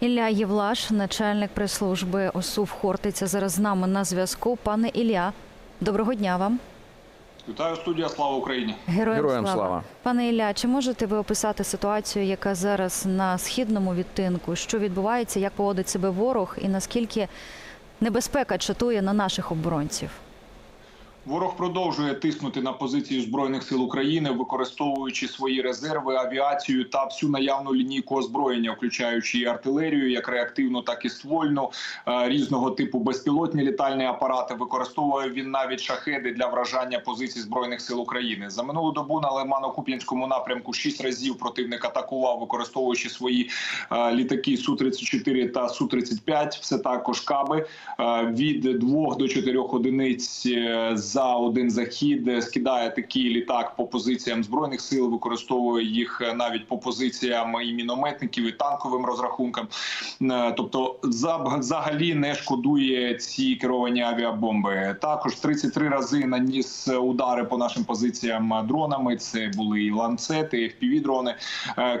Ілля Євлаш, начальник прес-служби ОСУВ Хортиця, зараз з нами на зв'язку. Пане Ілля, доброго дня вам. Вітаю студія. Слава Україні. Героям, Героям слава. Пане Ілля, чи можете ви описати ситуацію, яка зараз на східному відтинку? Що відбувається, як поводить себе ворог, і наскільки небезпека чатує на наших оборонців? Ворог продовжує тиснути на позиції збройних сил України, використовуючи свої резерви, авіацію та всю наявну лінійку озброєння, включаючи і артилерію, як реактивну, так і ствольну, е, різного типу безпілотні літальні апарати. Використовує він навіть шахеди для вражання позицій збройних сил України. За минулу добу на Лимано-Куп'янському напрямку шість разів противник атакував, використовуючи свої е, літаки су 34 та су 35 Все також каби е, від двох до чотирьох одиниць е, за один захід е, скидає такий літак по позиціям збройних сил, використовує їх е, навіть по позиціям і мінометників, і танковим розрахункам. Е, Тобто, за- взагалі не шкодує ці керовані авіабомби. Також 33 рази наніс удари по нашим позиціям дронами. Це були і ланцети, і fpv дрони.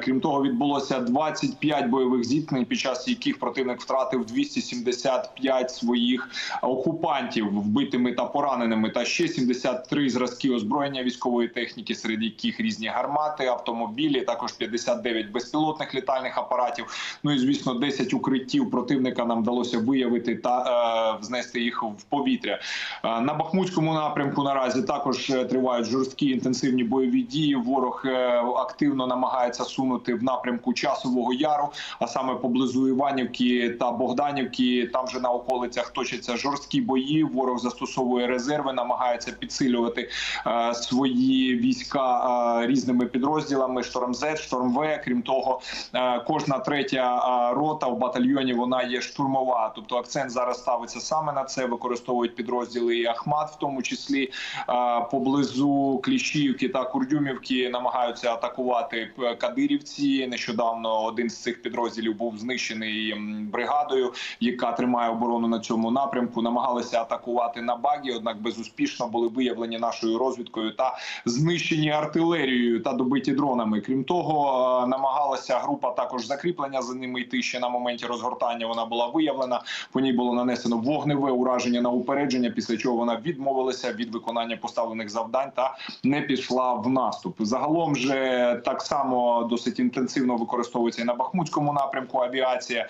Крім того, відбулося 25 бойових зіткнень, під час яких противник втратив 275 своїх окупантів вбитими та пораненими, та ще 73 зразки озброєння військової техніки, серед яких різні гармати, автомобілі, також 59 безпілотних літальних апаратів. Ну і звісно, 10 укриттів противника нам вдалося виявити та е, знести їх в повітря. Е, На Бахмутському напрямку наразі також е, тривають жорсткі інтенсивні бойові дії. Ворог е, активно намагається сунути в напрямку часового яру, а саме поблизу Іванівки та Богданівки. Там же на околицях точаться жорсткі бої. Ворог застосовує резерви, намагається підсилювати е, свої війська е, різними підрозділами. Шторм З, Шторм В. Крім того, е, кожна третя е, рота в батальйоні вона є штурмова. Тобто акцент зараз ставиться саме на це. Використовують підрозділи і Ахмат, в тому числі е, поблизу Кліщіївки та Курдюмівки намагаються атакувати кадирівці. Нещодавно один з цих підрозділів був знищений бригадою, яка тримає оборону на цьому напрямку. Намагалися атакувати на багі, однак безуспішно були виявлені нашою розвідкою та знищені артилерією та добиті дронами. Крім того, е, намагалася група також закріплення за ними йти ще на моменті розгортання. Вона була виявлена. По ній було нанесено вогневе ураження на упередження. Після чого вона відмовилася від виконання поставлених завдань та не пішла в наступ. Загалом же так само досить інтенсивно використовується і на Бахмутському напрямку. Авіація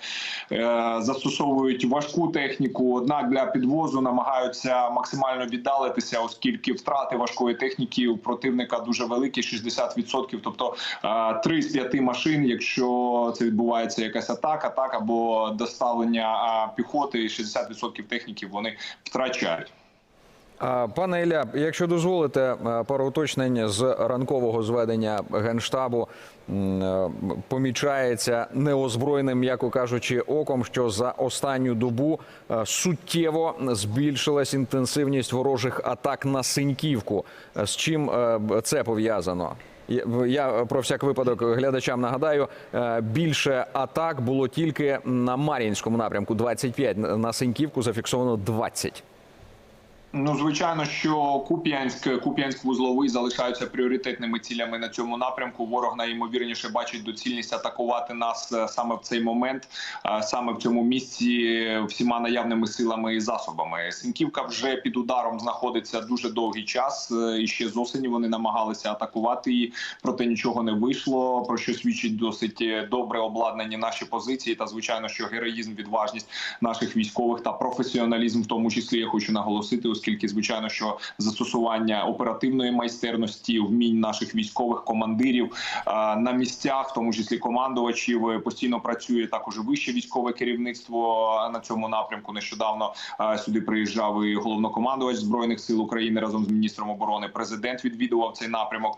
Е, застосовують важку техніку. Однак для підвозу намагаються максимально віддалитися, оскільки втрати важкої техніки у противника дуже великі 60%. Тобто е, три з п'яти машин, якщо це відбувається якась атака, так або доставлення е, піхоти, 60% техніки вони втрачають. Пане Ілля, якщо дозволите, е, пару уточнень з ранкового зведення генштабу е, помічається неозброєним, м'яко кажучи, оком, що за останню добу е, суттєво збільшилась інтенсивність ворожих атак на Синьківку. З чим це пов'язано? Я- про всяк випадок глядачам нагадаю, більше атак було тільки на Мар'їнському напрямку 25, на Синьківку зафіксовано 20. Ну, звичайно, що Куп'янськ, Куп'янськ вузловий залишаються пріоритетними цілями на цьому напрямку. Ворог найімовірніше бачить доцільність атакувати нас е, саме в цей момент, е, саме в цьому місці е, всіма наявними силами і засобами. Синківка вже під ударом знаходиться дуже довгий час. І ще з осені вони намагалися атакувати її, проте нічого не вийшло. Про що свідчить досить добре обладнані наші позиції. Та звичайно, що героїзм, відважність наших військових та професіоналізм, в тому числі я хочу наголосити, оскільки звичайно, що застосування оперативної майстерності, вмінь наших військових командирів на місцях, в тому числі командувачів, е, постійно працює також вище військове керівництво на цьому напрямку. Нещодавно сюди приїжджав і головнокомандувач збройних сил України разом з міністром оборони. Президент відвідував цей напрямок.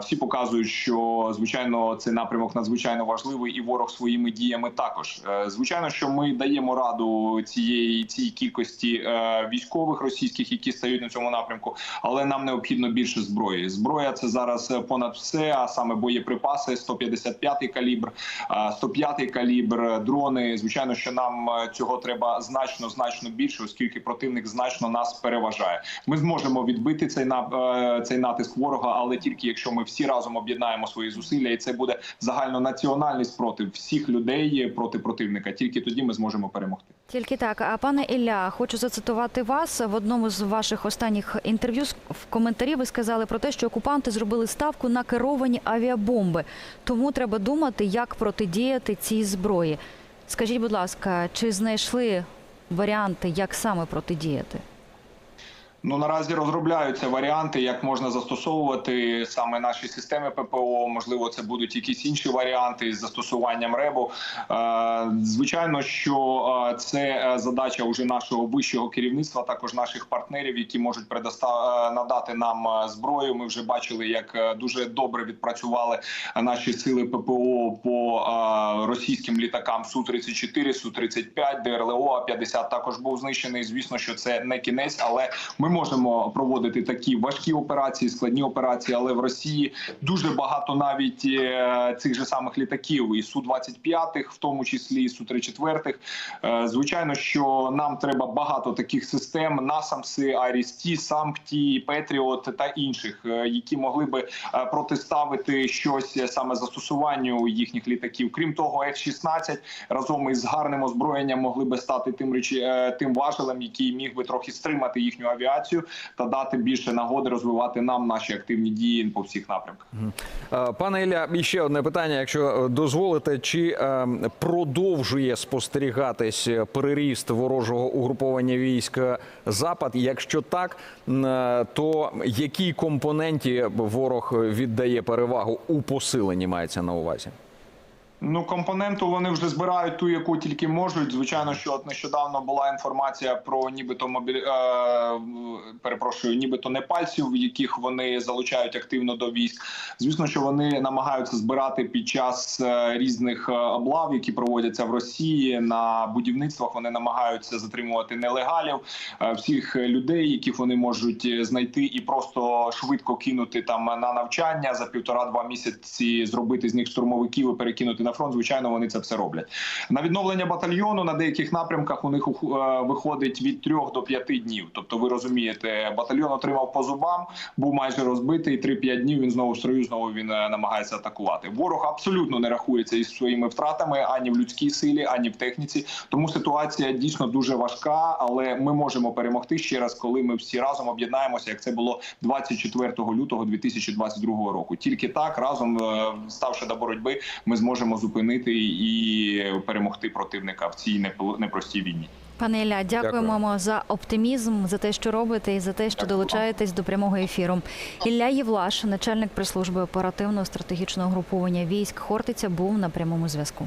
Всі показують, що звичайно цей напрямок надзвичайно важливий, і ворог своїми діями також. Е, Звичайно, що ми даємо раду цієї цій кількості е, військових російських російських, які стають на цьому напрямку. Але нам необхідно більше зброї. Зброя це зараз е, понад все, а саме боєприпаси, 155-й калібр, е, 105-й калібр, дрони. Звичайно, що нам е, цього треба значно значно більше, оскільки противник значно нас переважає. Ми зможемо відбити цей на е, цей натиск ворога, але тільки якщо ми всі разом об'єднаємо свої зусилля, і це буде загальнонаціональний спротив всіх людей проти противника. Тільки тоді ми зможемо перемогти. Тільки так. А пане Ілля, хочу зацитувати вас в одному з ваших останніх інтерв'ю. В коментарі ви сказали про те, що окупанти зробили ставку на керовані авіабомби. Тому треба думати, як протидіяти цій зброї. Скажіть, будь ласка, чи знайшли варіанти, як саме протидіяти? Ну наразі розробляються варіанти, як можна застосовувати саме наші системи ППО. Можливо, це будуть якісь інші варіанти з застосуванням РЕБу. Е, Звичайно, що е, це е, задача уже нашого вищого керівництва, також наших партнерів, які можуть предоста- е, надати нам зброю. Ми вже бачили, як дуже добре відпрацювали наші сили ППО по російським літакам су 34 су 35 ДРЛО А 50 також був знищений. Звісно, що це не кінець, але ми можемо проводити такі важкі операції, складні операції. Але в Росії дуже багато навіть е, цих же самих літаків, і су 25 в тому числі і су 34 Е, Звичайно, що нам треба багато таких систем: насамси, Арісті, Сампті, Петріот та інших, е, які могли би протиставити щось саме застосуванню їхніх літаків. Крім того, F-16 разом із гарним озброєнням могли би стати тим речі, тим важелем, який міг би трохи стримати їхню авіацію та дати більше нагоди розвивати нам наші активні дії по всіх напрямках. Е, Пане Ілля, ще одне питання, якщо е, дозволите, чи е, продовжує спостерігатись переріст ворожого угруповання військ Запад? Якщо так, то якій компоненті ворог віддає перевагу у посиленні мається на увазі? Ну, компоненту вони вже збирають ту, яку тільки можуть. Звичайно, що от нещодавно була інформація про нібито мобілі... е, перепрошую, нібито непальців, яких вони залучають активно до військ. Звісно, що вони намагаються збирати під час е, різних е, облав, які проводяться в Росії на будівництвах. Вони намагаються затримувати нелегалів, всіх людей, яких вони можуть знайти, і просто швидко кинути там на навчання за півтора-два місяці, зробити з них штурмовиків і перекинути на фронт. Звичайно, вони це все роблять. На відновлення батальйону на деяких напрямках у них е, виходить від трьох до п'яти днів. Тобто, ви розумієте, батальйон отримав по зубам, був майже розбитий. 3-5 днів він знову в строю, знову він е, намагається атакувати. Ворог абсолютно не рахується із своїми втратами ані в людській силі, ані в техніці. Тому ситуація дійсно дуже важка, але ми можемо перемогти ще раз, коли ми всі разом об'єднаємося, як це було 24 лютого 2022 року. Тільки так разом е, ставши до боротьби, ми зможемо зупинити і перемогти противника в цій непростій війні. Пане Ілля, дякуємо Дякую. за оптимізм, за те, що робите, і за те, що Дякую. долучаєтесь до прямого ефіру. Ілля Євлаш, начальник прес-служби оперативного стратегічного груповання військ Хортиця, був на прямому зв'язку.